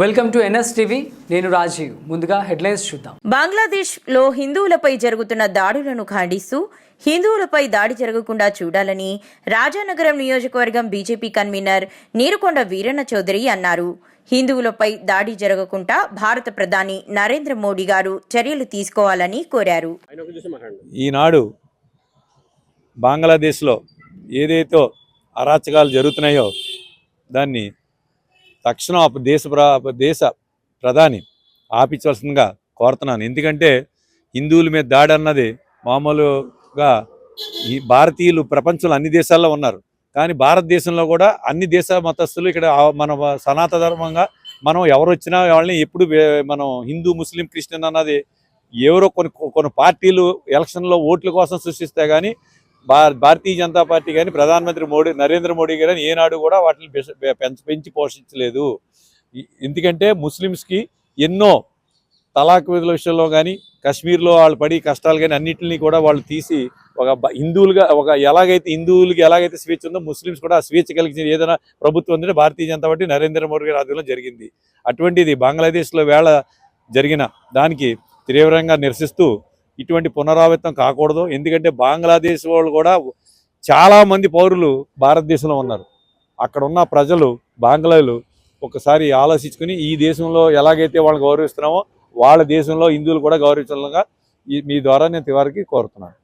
Welcome to NS TV నేను రాజీవ్. ముందుగా headlines చూద్దాం. బంగ్లాదేశ్లో హిందువులపై జరుగుతున్న దాడులను ఖండిస్తూ హిందువులపై దాడి జరగకుండా చూడాలని రాజానగరం నియోజకవర్గం బీజేపీ కన్వీనర్ నీరుకొండ వీరన్న చౌదరి అన్నారు. హిందువులపై దాడి జరగకుండా భారత ప్రధాని నరేంద్ర మోడీ గారు చర్యలు తీసుకోవాలని కోరారు. ఈనాడు బంగ్లాదేశ్లో ఏదైతే అరాచకాలు జరుగుతున్నాయో దాన్ని తక్షణం ఆ దేశ ప్ర- దేశ ప్రధాని ఆపించవలసిందిగా కోరుతున్నాను. ఎందుకంటే హిందువుల మీద దాడి అన్నది మామూలుగా ఈ భారతీయులు ప్రపంచంలో అన్ని దేశాల్లో ఉన్నారు. కానీ భారతదేశంలో కూడా అన్ని దేశ మతస్థులు ఇక్కడ మన సనాతన ధర్మంగా మనం ఎవరు వచ్చినా వాళ్ళని ఎప్పుడు మనం హిందూ ముస్లిం క్రిస్టియన్ అన్నది ఎవరో కొన్ని కొన్ని పార్టీలు ఎలక్షన్లో ఓట్ల కోసం సృష్టిస్తే కానీ భారతీయ జనతా పార్టీ కానీ ప్రధానమంత్రి మోడీ నరేంద్ర మోడీ కానీ ఏనాడు కూడా వాటిని పెంచ- పెంచి పెంచి పోషించలేదు. ఎందుకంటే ముస్లిమ్స్కి ఎన్నో తలాక్ విధుల విషయంలో కానీ కాశ్మీర్లో వాళ్ళు పడి కష్టాలు కానీ అన్నింటినీ కూడా వాళ్ళు తీసి ఒక హిందువులుగా ఒక ఎలాగైతే హిందువులకి ఎలాగైతే స్వేచ్ఛ ఉందో ముస్లిమ్స్ కూడా ఆ స్వేచ్ఛ కలిగించిన ఏదైనా ప్రభుత్వం ఉందంటే భారతీయ జనతా పార్టీ నరేంద్ర మోడీ గారి ఆధ్వర్యంలో జరిగింది. అటువంటిది బంగ్లాదేశ్లో వేళ జరిగిన దానికి తీవ్రంగా నిరసిస్తూ ఇటువంటి పునరావృతం కాకూడదు. ఎందుకంటే బంగ్లాదేశ్ వాళ్ళు కూడా చాలా మంది పౌరులు భారతదేశంలో ఉన్నారు. అక్కడ ఉన్న ప్రజలు బంగ్లాలు ఒకసారి ఆలోచించుకుని ఈ దేశంలో ఎలాగైతే వాళ్ళని గౌరవిస్తున్నామో వాళ్ళ దేశంలో హిందువులు కూడా గౌరవించడంగా ఈ మీ ద్వారా నేను తివారికి కోరుతున్నాను.